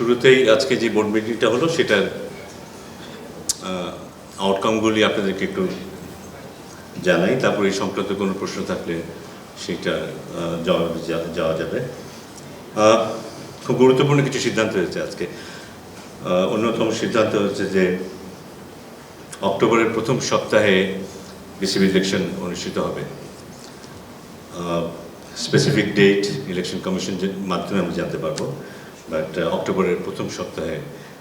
শুরুতেই আজকে যে বোর্ড মিটিংটা হলো, সেটার আউটকামগুলি আপনাদেরকে একটু জানাই। তারপর এই সংক্রান্ত কোনো প্রশ্ন থাকলে সেটা জবাবে যাওয়া যাবে। খুব গুরুত্বপূর্ণ কিছু সিদ্ধান্ত হয়েছে আজকে। অন্যতম সিদ্ধান্ত হচ্ছে যে অক্টোবরের প্রথম সপ্তাহে বিসিবি ইলেকশন অনুষ্ঠিত হবে। স্পেসিফিক ডেট ইলেকশন কমিশন মাধ্যমে আমরা জানতে পারব। বাট অক্টোবরের প্রথম সপ্তাহে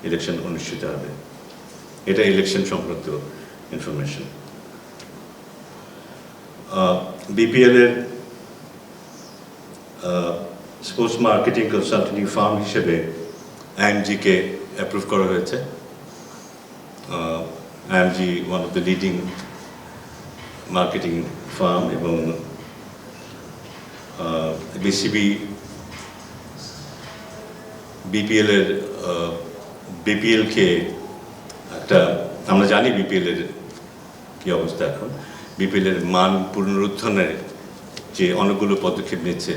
ইলেকশন অনুষ্ঠিত হবে। এটা ইলেকশন সংক্রান্ত ইনফরমেশন বিপিএল এর স্পোর্টস মার্কেটিং কনসালটেন্টিং ফার্ম হিসেবে আইএমজিকে অ্যাপ্রুভ করা হয়েছে। IMG one of the leading marketing firm এবং বিসিবি বিপিএল এর বিপিএলকে একটা, আমরা জানি বিপিএল এর কি অবস্থা এখন। বিপিএল এর মান পুনরুত্থানের যে অনেকগুলো পদক্ষেপ নিচ্ছে,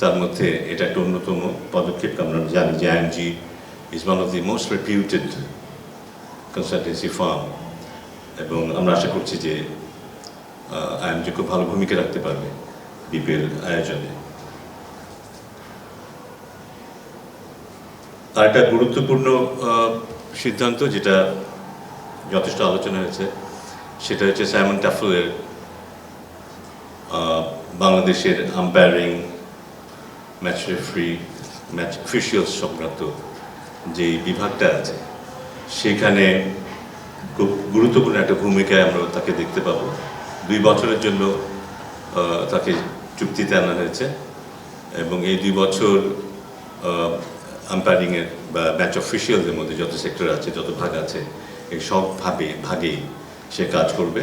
তার মধ্যে এটা একটা অন্যতম পদক্ষেপ আমরা জানি, যে IMG is one of the most reputed consultancy firm এবং আমরা আশা করছি যে আইএমজি খুব ভালো ভূমিকা রাখতে পারবে বিপিএল আয়োজনে। আর একটা গুরুত্বপূর্ণ সিদ্ধান্ত যেটা যথেষ্ট আলোচনা হয়েছে সেটা হচ্ছে সাইমন টাফলের আহ, বাংলাদেশের umpiring match referee match officials সংক্রান্ত যে বিভাগটা আছে সেখানে খুব গুরুত্বপূর্ণ একটা ভূমিকায় আমরা তাকে দেখতে পাবো। দুই বছরের জন্য তাকে চুক্তিতে আনা হয়েছে এবং এই দুই বছর আম্পায়ারিংয়ের বা ম্যাচ অফিসিয়ালদের মধ্যে যত সেক্টর আছে, যত ভাগ আছে, এই সব ভাবে ভাগেই সে কাজ করবে।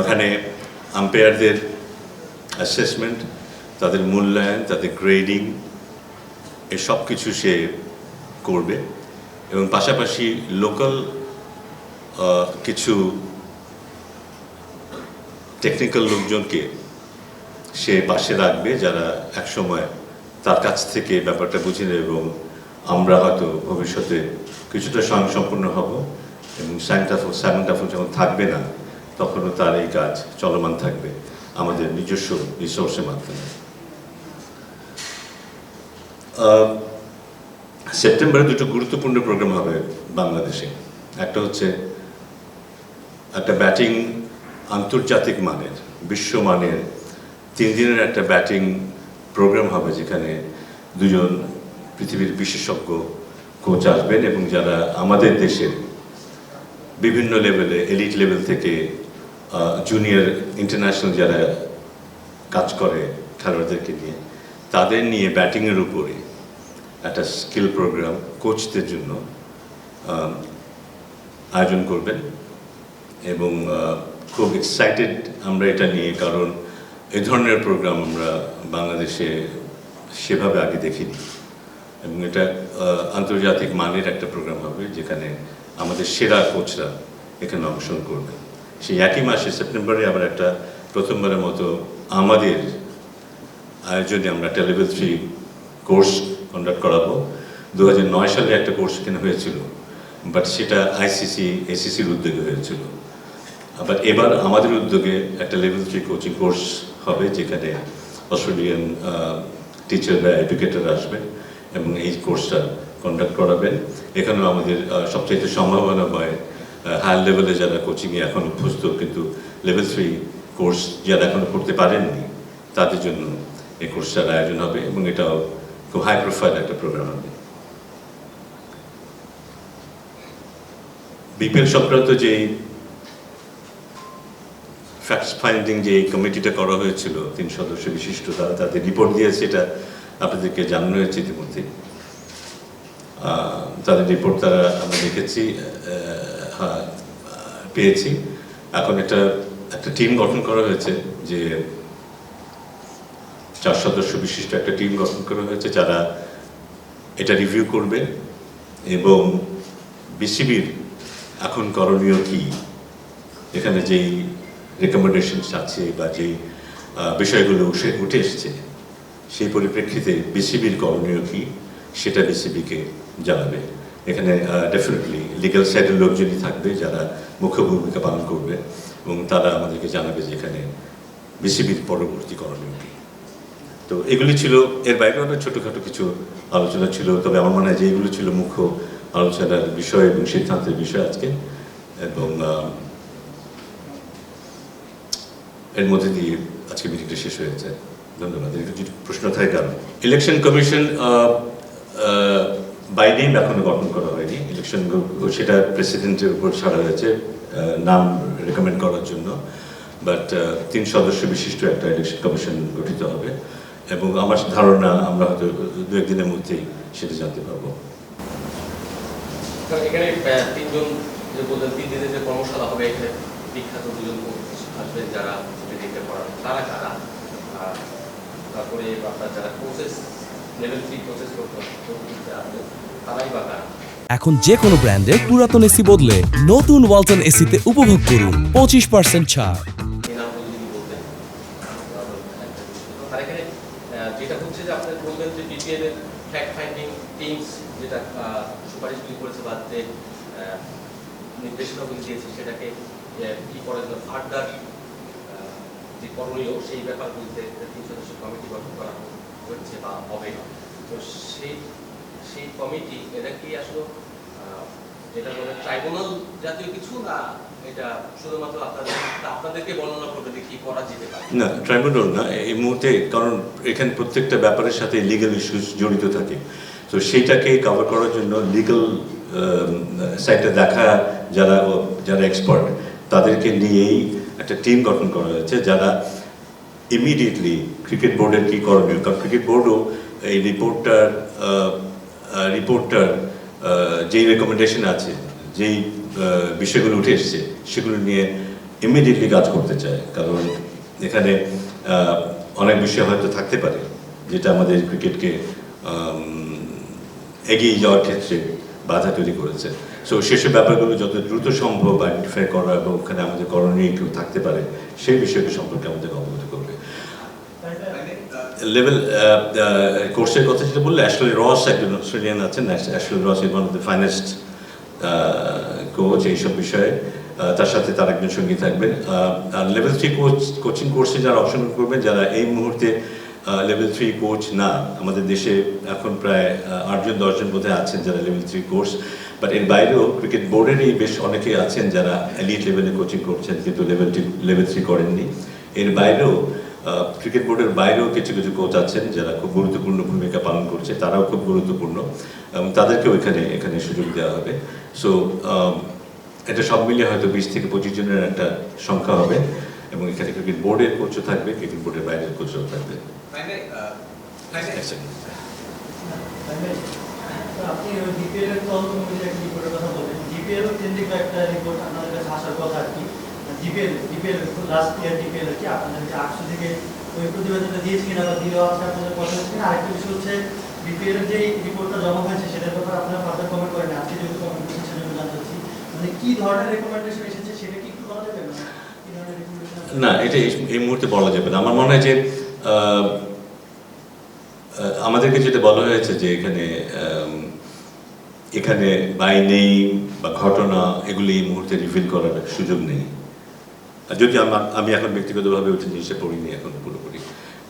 ওখানে আম্পায়ারদের অ্যাসেসমেন্ট তাদের মূল্যায়ন, তাদের গ্রেডিং এই সব কিছু সে করবে। এবং পাশাপাশি লোকাল কিছু টেকনিক্যাল লোকজনকে সে পাশে রাখবে যারা একসময় তার কাছ থেকে ব্যাপারটা বুঝে নেবে এবং আমরা হয়তো ভবিষ্যতে কিছুটা স্বয়ংসম্পূর্ণ হব এবং সাইন্টাফল সাইমন টাফল যখন থাকবে না, তখনও তার এই কাজ চলমান থাকবে আমাদের নিজস্ব রিসোর্সের মাধ্যমে। সেপ্টেম্বরে দুটো গুরুত্বপূর্ণ প্রোগ্রাম হবে বাংলাদেশে। একটা হচ্ছে একটা ব্যাটিং আন্তর্জাতিক মানের বিশ্বমানের তিন দিনের একটা ব্যাটিং প্রোগ্রাম হবে যেখানে দুজন পৃথিবীর বিশেষজ্ঞ কোচ আসবেন এবং যারা আমাদের দেশের বিভিন্ন লেভেলে এলিট লেভেল থেকে জুনিয়র ইন্টারন্যাশনাল যারা কাজ করে খেলোয়াড়দেরকে নিয়ে, তাদের নিয়ে ব্যাটিংয়ের উপরে একটা স্কিল প্রোগ্রাম কোচদের জন্য আয়োজন করবেন এবং খুব এক্সাইটেড আমরা এটা নিয়ে কারণ এই ধরনের প্রোগ্রাম আমরা বাংলাদেশে সেভাবে আগে দেখিনি। এবং এটা আন্তর্জাতিক মানের একটা প্রোগ্রাম হবে, যেখানে আমাদের সেরা কোচরা এখানে অংশগ্রহণ করবে। সেই একই মাসে সেপ্টেম্বরে আবার একটা প্রথমবারের মতো আমাদের আয়োজনে আমরা একটা লেভেল থ্রি কোর্স কন্ডাক্ট করাবো। দু হাজার নয় সালে একটা কোর্স এখানে হয়েছিল বাট সেটা আইসিসি এসিসির উদ্যোগে হয়েছিল। আবার এবার আমাদের উদ্যোগে একটা লেভেল থ্রি কোচিং কোর্স হবে যেখানে অস্ট্রেলিয়ান টিচার বা এডুকেটর আসবেন এবং এই কোর্সটা কন্ডাক্ট করাবেন। এখানেও আমাদের সবচাইতে সম্ভাবনা হয় হায়ার লেভেলে যারা কোচিংয়ে এখন অভ্যস্ত কিন্তু লেভেল থ্রি কোর্স যারা এখনও করতে পারেননি, তাদের জন্য এই কোর্সটার আয়োজন হবে এবং এটাও খুব হাই প্রোফাইল একটা প্রোগ্রাম হবে। বিপিএল সংক্রান্ত যেই ফ্যাক্ট ফাইন্ডিং যে এই কমিটিটা করা হয়েছিল, তিন সদস্য বিশিষ্ট তারা তাদের রিপোর্ট দিয়েছে, এটা আপনাদেরকে জানানো হয়েছে ইতিমধ্যে তাদের রিপোর্ট তারা আমরা দেখেছি পেয়েছি। এখন একটা একটা টিম গঠন করা হয়েছে যে চার সদস্য বিশিষ্ট একটা টিম গঠন করা হয়েছে, যারা এটা রিভিউ করবে এবং বিসিবির এখন করণীয় কি? এখানে যেই রেকমেন্ডেশনস আছে বা আহ, বিষয়গুলো উঠে এসেছে সেই পরিপ্রেক্ষিতে বিসিবির করণীয় কী সেটা বিসিবিকে জানাবে। এখানে ডেফিনেটলি লিগ্যাল সাইডের লোকজনই থাকবে যারা মুখ্য ভূমিকা পালন করবে এবং তারা আমাদেরকে জানাবে যে এখানে বিসিবির পরবর্তী করণীয় কী। তো এগুলি ছিল এর বাইরে অনেক ছোটোখাটো কিছু আলোচনা ছিল তবে আমার মনে হয় যে এগুলো ছিল মুখ্য আলোচনার বিষয় এবং সিদ্ধান্তের বিষয় আজকে এবং এর মধ্যে দিয়ে আজকে মিটিংটা শেষ হয়েছে ধন্যবাদ। প্রশ্ন থাকে কারণ। ইলেকশন কমিশন বাই নেম এখনও গঠন করা হয়নি। ইলেকশন সেটা প্রেসিডেন্টের উপর ছাড়া হয়েছে নাম রেকমেন্ড করার জন্য। বাট তিন সদস্য বিশিষ্ট একটা ইলেকশন কমিশন গঠিত হবে। এবং আমার ধারণা আমরা হয়তো দু একদিনের মধ্যেই সেটা জানতে পারব। এখানে তিনজন যে বললেন তিন দিনের যে কর্মশালা হবে, এখানে বিখ্যাত দুজন আসবেন যারা মেডিকেল পড়ান তারা কারা? আর তারপরে আপনার যারা প্রসেস লেভেল থ্রি প্রসেস করতে তারাই বা কারা? এখন যে কোনো ব্র্যান্ডের পুরাতন এসি বদলে নতুন ওয়ালটন এসিতে উপভোগ করুন পঁচিশ পার্সেন্ট ছাড়। যেটা হচ্ছে যে আপনি বলবেন যে বিপিএল এর ফ্যাক্ট ফাইন্ডিং টিমস যেটা সুপারিশগুলি করেছে বা যে নির্দেশনাগুলি দিয়েছে সেটাকে কি করার জন্য ফার্দার যে করণীয় সেই ব্যাপারগুলিতে তিন সদস্য কমিটি গঠন করা হচ্ছে বা হবে তো সেই সেই কমিটি এটা কি আসলে এটা মানে ট্রাইব্যুনাল জাতীয় কিছু না এটা শুধুমাত্র আপনাদের, আপনাদেরকে বর্ণনা করবে কি করা যেতে না ট্রাইব্যুনাল না, এই মুহূর্তে কারণ এখানে প্রত্যেকটা ব্যাপারের সাথে লিগ্যাল ইস্যুস জড়িত থাকে। তো সেইটাকে কভার করার জন্য লিগ্যাল সাইডটা দেখা, যারা যারা এক্সপার্ট তাদেরকে নিয়েই একটা টিম গঠন করা হয়েছে যারা ইমিডিয়েটলি ক্রিকেট বোর্ডের কী করণীয়? কারণ ক্রিকেট বোর্ডও এই রিপোর্টটার রিপোর্টটার যেই রেকমেন্ডেশন আছে, যেই বিষয়গুলো উঠে এসছে, সেগুলো নিয়ে ইমিডিয়েটলি কাজ করতে চায়। কারণ এখানে অনেক বিষয় হয়তো থাকতে পারে যেটা আমাদের ক্রিকেটকে এগিয়ে যাওয়ার ক্ষেত্রে বাধা তৈরি করেছে। সো সেসব ব্যাপারগুলো যত দ্রুত সম্ভব আইডেন্টিফাই করা এবং ওখানে আমাদের করণীয় কেউ থাকতে পারে, সেই বিষয়টি সম্পর্কে আমাদের অবগত করবে। লেভেল কোর্সের কথা যেটা বললে অ্যাশলি রস একজন অস্ট্রেলিয়ান আছেন Ashley Ross is one of the finest coach এইসব বিষয়ে। তার সাথে তার একজন সঙ্গী থাকবেন। আর লেভেল থ্রি কোচ কোচিং কোর্সে যারা অংশগ্রহণ করবেন, যারা এই মুহূর্তে লেভেল থ্রি কোচ না, আমাদের দেশে এখন প্রায় আটজন, দশজন বোধহয় আছেন যারা লেভেল থ্রি কোর্স বাট এর বাইরেও ক্রিকেট বোর্ডেরই বেশ অনেকেই আছেন যারা এলিট লেভেলে কোচিং করছেন কিন্তু লেভেল লেভেল থ্রি করেননি। এর বাইরেও ক্রিকেট বোর্ডের বাইরেও কিছু কিছু কোচ আছেন যারা খুব গুরুত্বপূর্ণ ভূমিকা পালন করছে তারাও খুব গুরুত্বপূর্ণ এবং তাদেরকেও এখানে এখানে সুযোগ দেওয়া হবে। সো এটা সব মিলিয়ে হয়তো বিশ থেকে পঁচিশ জনের একটা সংখ্যা হবে এবং এখানে ক্রিকেট বোর্ডের কোচও থাকবে ক্রিকেট বোর্ডের বাইরের কোচও থাকবে। আপনি ডিপিএল এর তদন্ত কমিটির একটা রিপোর্টের কথা বলেন ডিপিএল কেন্দ্রিক একটা রিপোর্ট আপনাদের কাছে আসার কথা আর কি। DPL DPL last year DPL আর কি আপনাদেরকে আটশো থেকে ওই প্রতিবেদনটা দিয়েছি কিনা বা দিলেও আছে আপনাদের কথা হচ্ছে কিনা। আরেকটা বিষয় হচ্ছে ডিপিএল এর যে রিপোর্টটা জমা হয়েছে সেটার ব্যাপারে আপনারা ফার্দার কমেন্ট করেন। আজকে যেহেতু কমেন্ট করছেন, সেজন্য জানতে চাচ্ছি। মানে কি ধরনের রেকমেন্ডেশন এসেছে সেটা কি একটু বলা যাবে? মানে না, এটা এই- মুহূর্তে বলা যাবে না। আমার মনে হয় যে আমাদেরকে যেটা বলা হয়েছে যে এখানে এখানে বাই নেই বা ঘটনা এগুলি এই মুহূর্তে রিভিল করার সুযোগ নেই। যদি আমার আমি এখন ব্যক্তিগতভাবে ওটা জিনিসটা পড়িনি, এখন পুরোপুরি।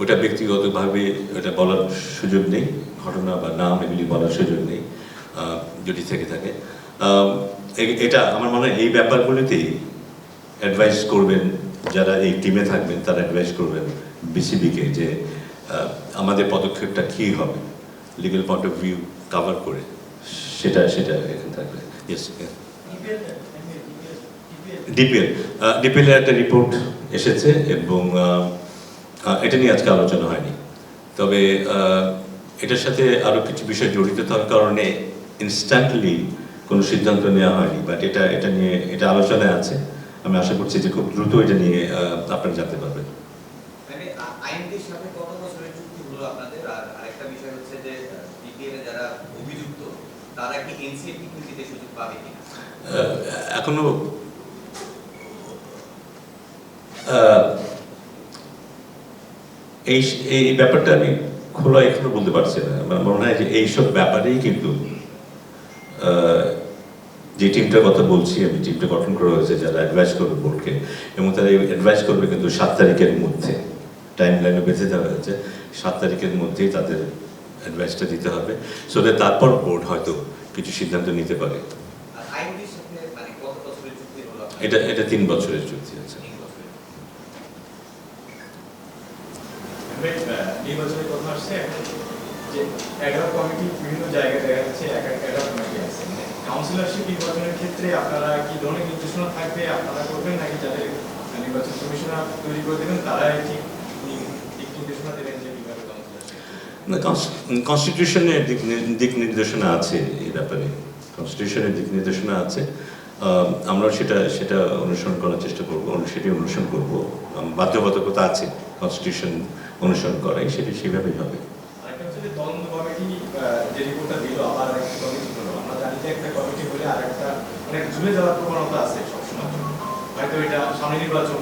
ওটা ব্যক্তিগতভাবে ওটা বলার সুযোগ নেই, ঘটনা বা নাম এগুলি বলার সুযোগ নেই যদি থেকে থাকে। এটা আমার মনে হয় এই ব্যাপারগুলিতেই অ্যাডভাইস করবেন, যারা এই টিমে থাকবেন, তারা অ্যাডভাইস করবেন বিসিবিকে যে আমাদের পদক্ষেপটা কী হবে legal point of view cover করে। সেটা সেটা এখানে থাকবে। Yes DPL DPL DPL DPL DPL এর একটা রিপোর্ট এসেছে এবং এটা নিয়ে আজকে আলোচনা হয়নি। তবে এটার সাথে আরও কিছু বিষয় জড়িত থাকার কারণে ইনস্ট্যান্টলি কোনো সিদ্ধান্ত নেওয়া হয়নি। বাট এটা এটা নিয়ে এটা আলোচনায় আছে। আমি আশা করছি যে খুব দ্রুত এটা নিয়ে আপনারা জানতে পারবেন মানে আ- আইনটির সাথে কত বছরের চুক্তি হলো আপনাদের আর আরেকটা বিষয় হচ্ছে যে বিপিএল এ যারা অভিযুক্ত তারা কি এনসিএফটি কৃতিতে সুযোগ পাবে কিনা আহ, এখনও এই এই ব্যাপারটা আমি খোলা এখনও বলতে পারছি না। আমার মনে হয় যে এইসব ব্যাপারেই কিন্তু যে টিমটার কথা বলছি, আমি টিমটা গঠন করা হয়েছে, যারা অ্যাডভাইস করবে বোর্ডকে এবং তারা অ্যাডভাইস করবে কিন্তু সাত তারিখের মধ্যে। টাইম লাইনে বেঁধে দেওয়া হয়েছে। সাত তারিখের মধ্যেই তাদের অ্যাডভাইসটা দিতে হবে। সো তারপর বোর্ড হয়তো কিছু সিদ্ধান্ত নিতে পারে? এটা এটা তিন বছরের চুক্তি আছে। কথা আসছে যে এগারো বিভিন্ন দেখা যাচ্ছে কমিটি আছে। মানে ক্ষেত্রে আপনারা কি ধরনের নির্দেশনা থাকবে? আপনারা করবেন নাকি যাদের নির্বাচন কমিশনার তৈরি করে দেবেন, তারাই ঠিক নি- দিক নির্দেশনা দেবেন যে কীভাবে কাউন্সিলরশিপ কনস্টিটিউশনের দিক দিক নির্দেশনা আছে এই ব্যাপারে। কনস্টিটিউশনের দিক নির্দেশনা আছে। আমরা সেটা সেটা অনুসরণ করার চেষ্টা করব সেটি অনুসরণ করব। বাধ্যবাধকতা আছে কনস্টিটিউশন অনুসরণ করাই সেটি সেভাবেই হবে। হয়তো এটা সামনে নির্বাচন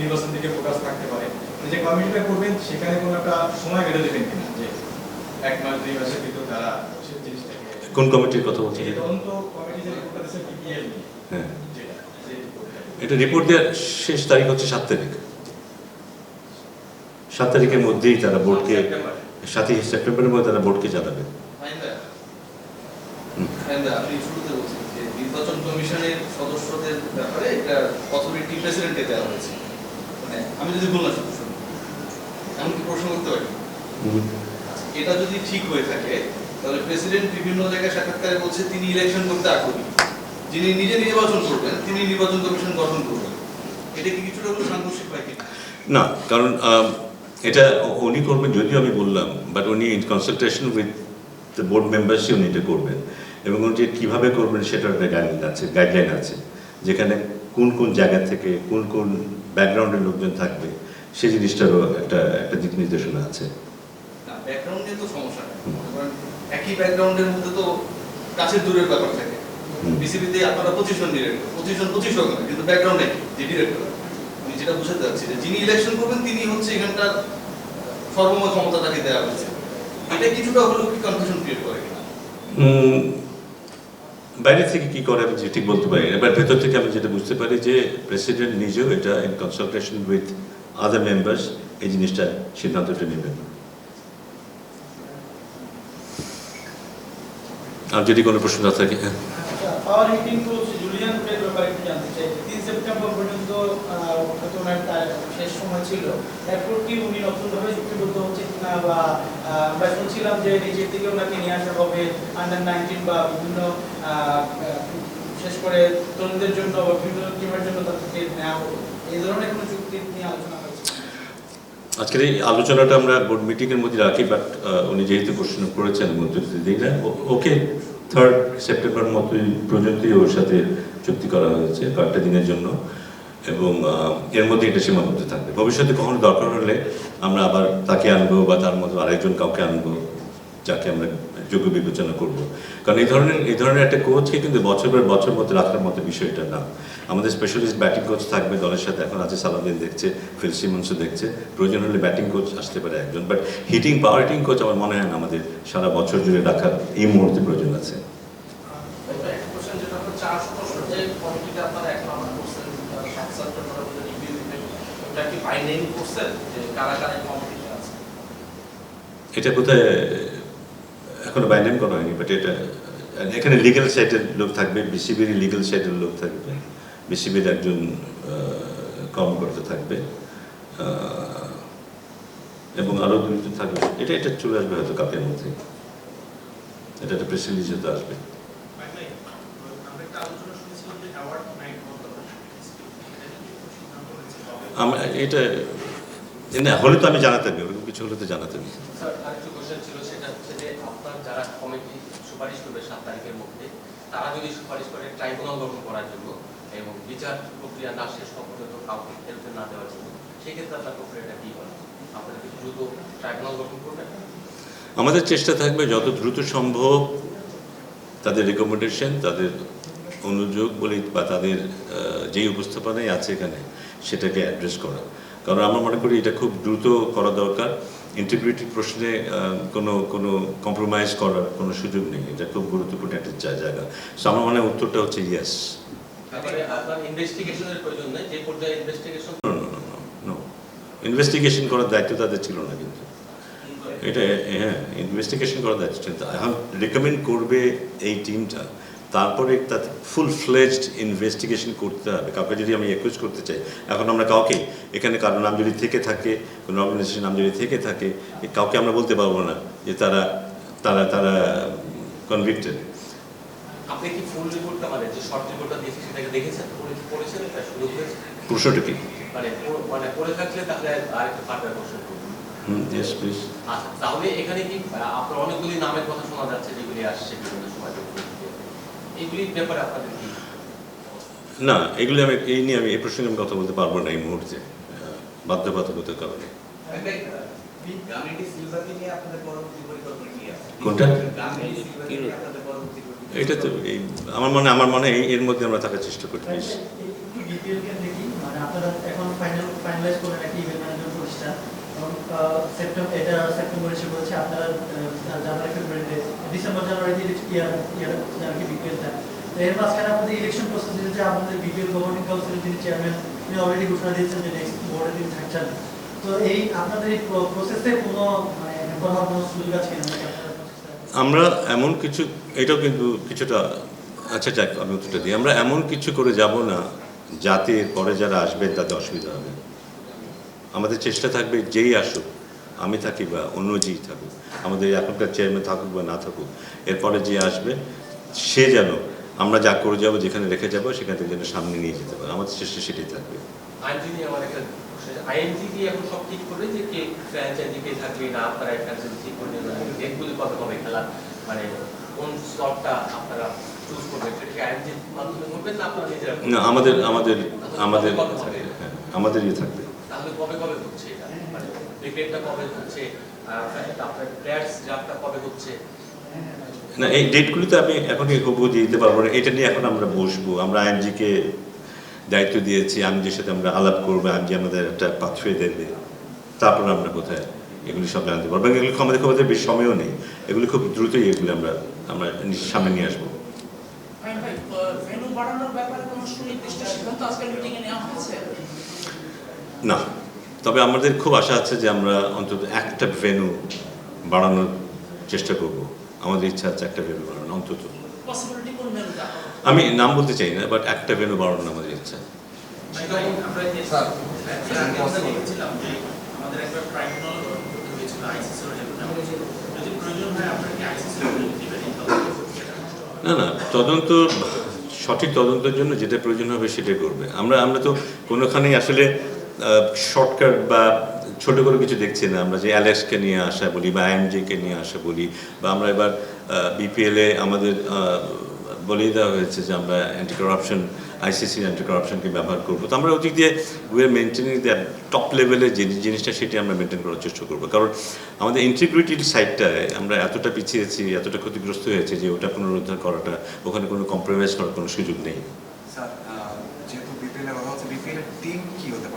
নির্বাচন দিকে ফোকাস থাকতে পারে। মানে যে কমিটিটা করবেন, সেখানে কোনো একটা সময় বেঁধে দেবেন কিনা, যে এক মাস দুই মাসের ভিতর তারা জিনিসটাকে কোন কমিটির কথা বলছেন? তদন্ত কমিটি যে হ্যাঁ। এটা রিপোর্ট দেওয়ার শেষ তারিখ হচ্ছে সাত তারিখ। সাত তারিখের মধ্যেই তারা বোর্ডকে সেপ্টেম্বর। সাতই সেপ্টেম্বরের মধ্যে তারা বোর্ডকে জানাবে। আপনি শুরুতে বলছেন যে নির্বাচন কমিশনের সদস্যদের ব্যাপারে অথরিটি দেওয়া হয়েছে। মানে আমি যদি বললাম শুধু শুনুন এমন কি প্রশ্ন করতে পারি? এটা যদি ঠিক হয়ে থাকে, তাহলে প্রেসিডেন্ট বিভিন্ন জায়গায় সাক্ষাৎকারে বলছে তিনি ইলেকশন করতে আগ্রহী। যিনি নিজে নির্বাচন করবেন, তিনি নির্বাচন কমিশন গঠন করবেন। এটা কি কিছুটা হলেও সাংঘর্ষিক হয় না, কারণ এটা উনি করবেন যদিও আমি বললাম বাট উনি in consultation with the board মেম্বার্সই উনি এটা করবেন। এবং উনি কীভাবে করবেন সেটার একটা গাইডলাইন আছে গাইডলাইন আছে, যেখানে কোন কোন জায়গা থেকে কোন কোন ব্যাকগ্রাউন্ডের লোকজন থাকবে সেই জিনিসটারও একটা একটা দিক নির্দেশনা আছে। ব্যাকগ্রাউন্ড নিয়ে তো সমস্যা নেই। একই ব্যাকগ্রাউন্ডের মধ্যে তো কাছের দূরের ব্যাপার থাকে। বিসিবিতে আপনারা পঁচিশ জন ডিরেক্টর জন পঁচিশ জন কিন্তু ব্যাকগ্রাউন্ড একই যে ডিরেক্টর আমি যেটা বুঝাতে চাচ্ছি যে যিনি ইলেকশন করবেন তিনি হচ্ছে এখানকার সর্বময় ক্ষমতা তাকে দেওয়া হয়েছে। এটা কিছুটা হলেও কি কনফিউশন ক্রিয়েট করে কিনা? বাইরে থেকে কি করে আমি ঠিক বলতে পারি এবার ভেতর থেকে আমি যেটা বুঝতে পারি যে প্রেসিডেন্ট নিজেও এটা in consultation with other members এই জিনিসটা সিদ্ধান্তটা নেবেন। আর যদি কোনো প্রশ্ন থাকে হ্যাঁ। শেষ নিজের নিয়ে আসা হবে করে তরুণদের জন্য বা বিভিন্ন টিমের জন্য তাদেরকে নেওয়া এই ধরনের কোনো চুক্তি নিয়ে আলোচনা আজকের এই আলোচনাটা আমরা বোর্ড মিটিংয়ের মধ্যে রাখি বাট উনি যেহেতু প্রশ্ন করেছেন মন্ত্রীরা ওকে থার্ড সেপ্টেম্বর মতোই পর্যন্তই ওর সাথে চুক্তি করা হয়েছে কয়েকটা দিনের জন্য, এবং এর মধ্যে এটা সীমাবদ্ধ থাকবে। ভবিষ্যতে কখনো দরকার হলে আমরা আবার তাকে আনব বা তার মতো আরেকজন কাউকে আনব। যাকে আমরা যোগ্য বিবেচনা করব। কারণ এই ধরনের এই ধরনের একটা কোচকে কিন্তু বছর পর বছর মতো রাখার মতো বিষয়টা না। আমাদের স্পেশালিস্ট ব্যাটিং কোচ থাকবে, দলের সাথে এখন আছে সালাদিন দেখছে, ফিল সিমন্সও দেখছে। প্রয়োজন হলে ব্যাটিং কোচ আসতে পারে একজন। But hitting power hitting coach আমার মনে হয় না, আমাদের সারা বছর জুড়ে রাখার এই মুহূর্তে প্রয়োজন আছে। এটা কোথায় এখনও বাইন্ডেন করা হয়নি বাট এটা, এখানে লিগ্যাল সাইডের লোক থাকবে বিসিবির লিগ্যাল সাইডের লোক থাকবে। বিসিবির একজন কর্মকর্তা থাকবে। এবং আরও দুজন থাকবে। এটা এটা চলে আসবে হয়তো কাপের মধ্যে। এটা একটা প্রেস রিলিজে তো আসবে। এটা, না, হলে তো আমি জানাতাম ওরকম কিছু হলে তো জানাতে স্যার আরেকটু কোশ্চেন ছিল সেটা হচ্ছে যে যারা কমিটি সুপারিশ করবে সাত তারিখের মধ্যে। তারা যদি সুপারিশ করে, ট্রাইব্যুনাল গঠন করার জন্য এবং বিচার প্রক্রিয়া না শেষ পর্যন্ত কাউকে হেল্পে না দেওয়ার জন্য, সেক্ষেত্রে আপনার প্রক্রিয়াটা কি হবে? আপনারা কি দ্রুত ট্রাইব্যুনাল গঠন করবেন? আমাদের চেষ্টা থাকবে, যত দ্রুত সম্ভব তাদের রেকমেন্ডেশন তাদের অনুযোগ বলি বা তাদের যেই উপস্থাপনাই আছে এখানে, সেটাকে অ্যাড্রেস করা। কারণ আমরা মনে করি এটা খুব দ্রুত করা দরকার। ইন্টিগ্রিটি প্রশ্নে কোনো কোনো কম্প্রোমাইজ করার কোনো সুযোগ নেই। এটা খুব গুরুত্বপূর্ণ একটা জায়গা। সো আমার মনে হয় উত্তরটা হচ্ছে ইয়েস ইনভেস্টিগেশন করার দায়িত্ব তাদের ছিল না কিন্তু। এটা হ্যাঁ ইনভেস্টিগেশন করার দায়িত্ব এখন রেকমেন্ড করবে এই টিমটা তারপরে তাতে ফুল ফ্লেজড ইনভেস্টিগেশন করতে হবে। কাউকে যদি আমি রিকোয়েস্ট করতে চাই এখন আমরা কাউকে এখানে কারও নাম যদি থেকে থাকে কোনো অর্গানাইজেশন নাম যদি থেকে থাকে কাউকে আমরা বলতে পারব না যে তারা তারা তারা কনভিক্টেড আপনি কি ফুল রিপোর্টটা মানে যে শর্ট রিপোর্টটা দিয়েছে সেটাকে দেখেছেন? পড়ে পড়েছেন এটা সুযোগ হয়েছে? প্রশ্নটা কি? মানে মানে পড়ে থাকলে তাহলে ফার্দার হুম ইয়েস প্লিজ আচ্ছা তাহলে এখানে কি আহ, আপনার অনেকগুলি নামের কথা শোনা যাচ্ছে যেগুলি আসছে বিভিন্ন সময় ব্যাপারে আপনাদের না এগুলি আমি এই নিয়ে আমি এই প্রসঙ্গে আমি কথা বলতে পারব না এই মুহূর্তে বাধ্যবাধকতার কারণে। কোনটা? এটা তো এই আমার মনে আমার মনে হয় এর মধ্যে আমরা থাকার চেষ্টা করি প্লিজ একটু ডিটেল কে দেখি মানে আপনারা এখন ফাইনাল ফাইনালাইজ করে সেপ্টেম্বর বলেছে জানুয়ারি ডিসেম্বর এর মাঝখানে ইলেকশন যে তিনি অলরেডি তো আপনাদের এই প্রসেসে কোনো মানে টা- আমরা এমন কিছু, এটাও কিন্তু কিছুটা আচ্ছা যাক, আমি উত্তরটা দিই। আমরা এমন কিছু করে যাব না, যাতে পরে যারা আসবেন তাতে অসুবিধা হবে। আমাদের চেষ্টা থাকবে যেই আসুক আমি থাকি বা অন্য যেই থাকুক আমাদের এখনকার চেয়ারম্যান থাকুক বা না থাকুক এরপরে যে আসবে সে যেন আমরা যা করে যাব যেখানে রেখে যাব সেখান থেকে যেন সামনে নিয়ে যেতে পারে। আমাদের চেষ্টা সেটাই থাকবে। না মানে আমাদের আমাদের আমাদের? হ্যাঁ, আমাদের ইয়ে থাকবে। তাহলে কবে কবে হচ্ছে এটা? মানে ক্রিকেটটা কবে হচ্ছে? আপনার প্লেয়ার্স ড্রাফটটা কবে হচ্ছে? না এই ডেটগুলিতে আমি এখন দিয়ে দিতে পারব না। এটা নিয়ে এখন আমরা বসবো। আমরা আইনজিকে দায়িত্ব দিয়েছি। আইনজির সাথে আমরা আলাপ করব। আইনজি আমাদের একটা পাথওয়ে দেবে তারপর আমরা কোথায় এগুলি সব জানতে পারব। এবং এগুলি আমাদের খুব বেশি সময়ও নেই। এগুলি খুব দ্রুতই এগুলি আমরা আমরা সামনে নিয়ে আসব। ভাই ভাই ভেন্যু বাড়ানোর ব্যাপারে কোনো সুনির্দিষ্ট সিদ্ধান্ত আজকের মিটিংয়ে নেওয়া হয়েছে? না তবে আমাদের খুব আশা আছে যে আমরা অন্তত একটা ভেনু বাড়ানোর চেষ্টা করব। আমাদের ইচ্ছা আছে একটা ভেনু বাড়ানো অন্তত। পসিবিলিটি কোন ভেন্যুটা আমি নাম বলতে চাই না বাট একটা ভেনু বাড়ানোর আমাদের ইচ্ছা। হয় না না তদন্ত সঠিক তদন্তের জন্য যেটা প্রয়োজন হবে সেটাই করবে। আমরা আমরা তো কোনোখানেই আসলে শর্টকাট বা ছোট করে কিছু দেখছি না। আমরা যে অ্যালেক্সকে নিয়ে আসা বলি বা আইএমজিকে নিয়ে আসা বলি বা আমরা এবার বিপিএলে আমাদের বলেই দেওয়া হয়েছে যে আমরা অ্যান্টি কারাপশন আইসিসি অ্যান্টি কারাপশনকে ব্যবহার করব। তো আমরা ওদিক দিয়ে আর মেনটেনিং দ্য টপ লেভেলের যে জিনিসটা সেটি আমরা মেনটেন করার চেষ্টা করব। কারণ আমাদের ইন্টিগ্রিটির সাইডটায় আমরা এতটা পিছিয়েছি এতটা ক্ষতিগ্রস্ত হয়েছে যে ওটা পুনরুদ্ধার করাটা, ওখানে কোনো কম্প্রোমাইজ করার কোনো সুযোগ নেই। স্যার যেহেতু বিপিএল এর কথা হচ্ছে বিপিএল এর টিম কি হতে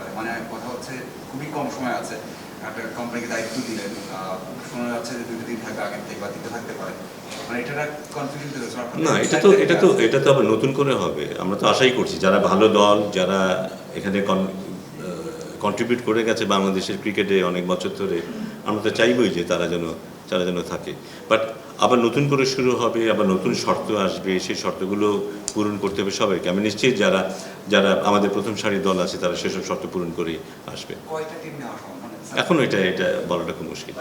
হচ্ছে খুবই কম সময় আছে। একটা কোম্পানিকে দায়িত্ব দিলেন শোনা যাচ্ছে যে দুটো দিন থাকবে আগের থেকে বা দিতে থাকতে পারে। মানে না এটা তো এটা তো এটা তো আবার নতুন করে হবে। আমরা তো আশাই করছি যারা ভালো দল যারা এখানে কন্ট্রিবিউট করে গেছে বাংলাদেশের ক্রিকেটে অনেক বছর ধরে আমরা তো চাইবই যে তারা যেন তারা যেন থাকে। বাট আবার নতুন করে শুরু হবে আবার নতুন শর্ত আসবে সেই শর্তগুলো পূরণ করতে হবে সবাইকে। আমি নিশ্চিত যারা যারা আমাদের প্রথম সারির দল আছে তারা সেসব শর্ত পূরণ করেই আসবে। মানে এখন এটা এটা বলাটা খুব মুশকিল।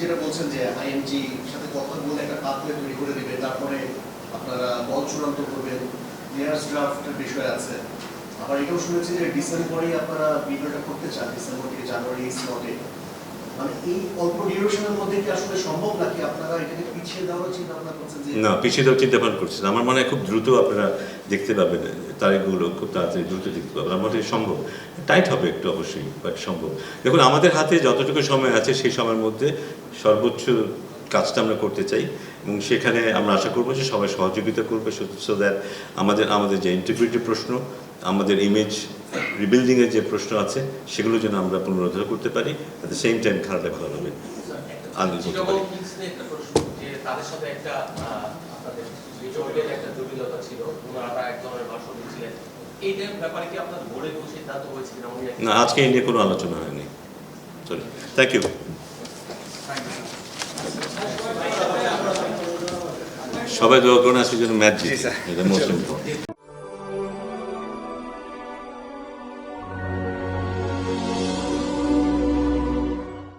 যেটা বলছেন যে সাথে কথা বলে একটা পাথওয়ে তৈরি করে দেবে তারপরে আপনারা বল চূড়ান্ত করবেন ড্রাফটের বিষয় আছে। আবার এটাও শুনেছি যে ডিসেম্বরেই আপনারা ভিডিওটা করতে চান ডিসেম্বর থেকে জানুয়ারি এই স্লটে মানে এই অল্প চিন্তা ভাবনা করছেন না, পিছিয়ে দেওয়ার চিন্তা ভাবনা করছি না। আমার মনে হয় খুব দ্রুত আপনারা দেখতে পাবেন, তারিখগুলো খুব তাড়াতাড়ি দ্রুত দেখতে পাবেন। আমার সম্ভব। টাইট হবে একটু অবশ্যই বাট সম্ভব। দেখুন, আমাদের হাতে যতটুকু সময় আছে সেই সময়ের মধ্যে সর্বোচ্চ কাজটা আমরা করতে চাই এবং সেখানে আমরা আশা করব যে সবাই সহযোগিতা করবে সো দ্যাট আমাদের আমাদের যে ইন্টিগ্রিটি প্রশ্ন, আমাদের ইমেজ রিবিল্ডিংয়ের যে প্রশ্ন আছে সেগুলো যেন আমরা পুনরুদ্ধার করতে পারি অ্যাট দ্য সেম টাইম খেলাটা ভালোভাবে আনন্দ করতে পারি? কিংস নিয়ে একটা প্রশ্ন যে তাদের সাথে একটা আহ, একটা জটিলতা ছিল ওনারা এক ধরনের ভাষ্য দিচ্ছিলেন এইটার ব্যাপারে কি আপনার বোর্ডে কোনো সিদ্ধান্ত হয়েছে না আজকে এই নিয়ে কোনো আলোচনা হয়নি। সরি থ্যাংক ইউ সবাই দোয়া করুন আজকে যেন ম্যাচ জিতে। এটা মোস্ট ইম্পর্টেন্ট